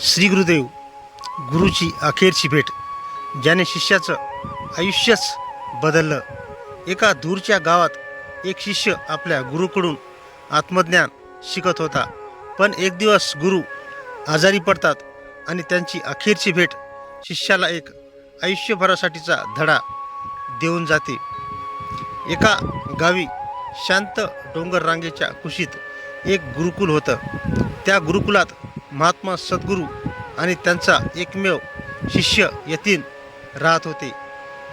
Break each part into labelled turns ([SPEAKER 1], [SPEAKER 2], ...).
[SPEAKER 1] श्री गुरुदेव गुरुची अखेरची भेट ज्याने शिष्याचं आयुष्यच बदललं. एका दूरच्या गावात एक शिष्य आपल्या गुरुकडून आत्मज्ञान शिकत होता. पण एक दिवस गुरु आजारी पडतात आणि त्यांची अखेरची भेट शिष्याला एक आयुष्यभरासाठीचा धडा देऊन जाते. एका गावी शांत डोंगर रांगेच्या कुशीत एक गुरुकुल होतं. त्या गुरुकुलात महात्मा सद्गुरू आणि त्यांचा एकमेव शिष्य यतीन राहत होते.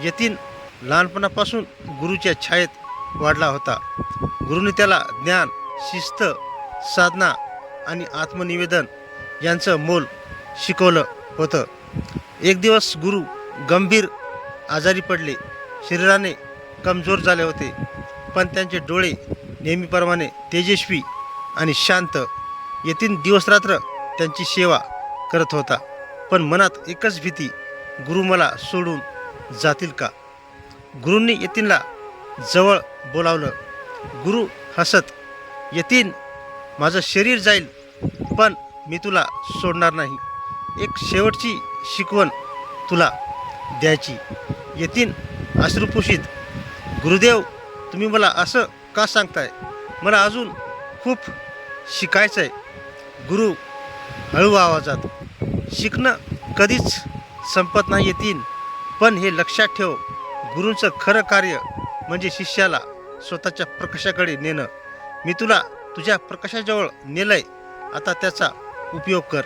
[SPEAKER 1] यतीन लहानपणापासून गुरुच्या छायेत वाढला होता. गुरुने त्याला ज्ञान शिस्त साधना आणि आत्मनिवेदन यांचं मोल शिकवलं होतं. एक दिवस गुरु गंभीर आजारी पडले. शरीराने कमजोर झाले होते. पण त्यांचे डोळे नेहमीप्रमाणे तेजस्वी आणि शांत. येतीन दिवसरात्र त्यांची सेवा करत होता. पण मनात एकच भीती गुरु मला सोडून जातील का? गुरूंनी यतीनला जवळ बोलावलं. गुरु हसत यतीन माझं शरीर जाईल पण मी तुला सोडणार नाही. एक शेवटची शिकवण तुला द्यायची. यतीन अश्रुपुषित गुरुदेव तुम्ही मला असं का सांगताय? मला अजून खूप शिकायचं आहे गुरु हळू आवाजात. शिकणं कधीच संपत नाही येतील पण हे लक्षात ठेव गुरूंचं खरं कार्य म्हणजे शिष्याला स्वतःच्या प्रकाशाकडे नेणं. मी तुला तुझ्या प्रकाशाजवळ नेलंय आता त्याचा उपयोग कर.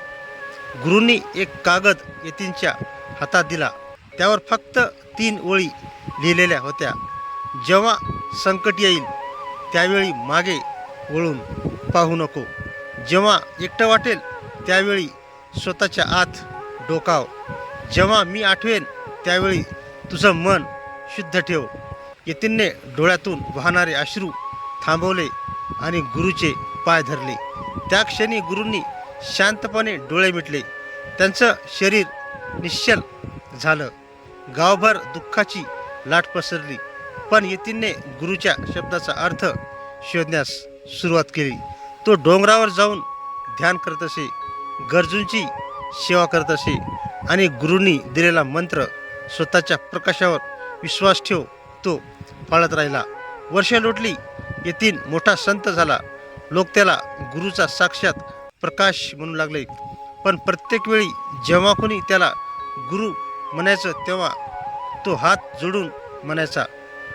[SPEAKER 1] गुरूंनी एक कागद यतींच्या हातात दिला. त्यावर फक्त तीन ओळी लिहिलेल्या होत्या. जेव्हा संकट येईल त्यावेळी मागे वळून पाहू नको. जेव्हा एकटं वाटेल त्यावेळी स्वतःच्या आत डोकाव. जेव्हा मी आठवेन त्यावेळी तुझं मन शुद्ध ठेव. यतीनने डोळ्यातून वाहणारे अश्रू थांबवले आणि गुरुचे पाय धरले. त्या क्षणी गुरूंनी शांतपणे डोळे मिटले. त्यांचं शरीर निश्चल झालं. गावभर दुःखाची लाट पसरली. पण यतीनने गुरुच्या शब्दाचा अर्थ शोधण्यास सुरुवात केली. तो डोंगरावर जाऊन ध्यान करत असे गरजूंची सेवा करत असे आणि गुरुंनी दिलेला मंत्र स्वतःच्या प्रकाशावर विश्वास ठेव तो पाळत राहिला. वर्ष लोटली येथील मोठा संत झाला. लोक त्याला गुरुचा साक्षात प्रकाश म्हणू लागले. पण प्रत्येक वेळी जेव्हा कोणी त्याला गुरु म्हणायचं तेव्हा तो हात जोडून म्हणायचा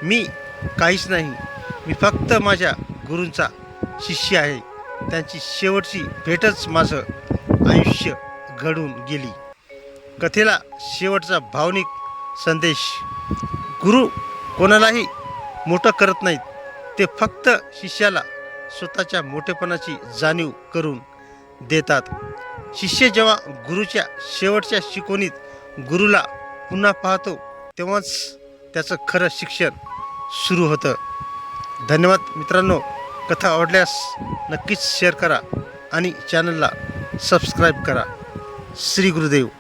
[SPEAKER 1] मी काहीच नाही. मी फक्त माझ्या गुरूंचा शिष्य आहे. त्यांची शेवटची भेटच माझं. आयुष्य घडून गेली. कथेला शेवटचा भावनिक संदेश. गुरु कोणालाही मोठं करत नाहीत. ते फक्त शिष्याला स्वतःच्या मोठेपणाची जाणीव करून देतात. शिष्य जेव्हा गुरुच्या शेवटच्या शिकवणीत गुरुला पुन्हा पाहतो तेव्हाच त्याचं खरं शिक्षण सुरू होतं. धन्यवाद मित्रांनो. कथा आवडल्यास नक्कीच शेअर करा आणि चॅनलला सबस्क्राईब करा. श्री गुरुदेव.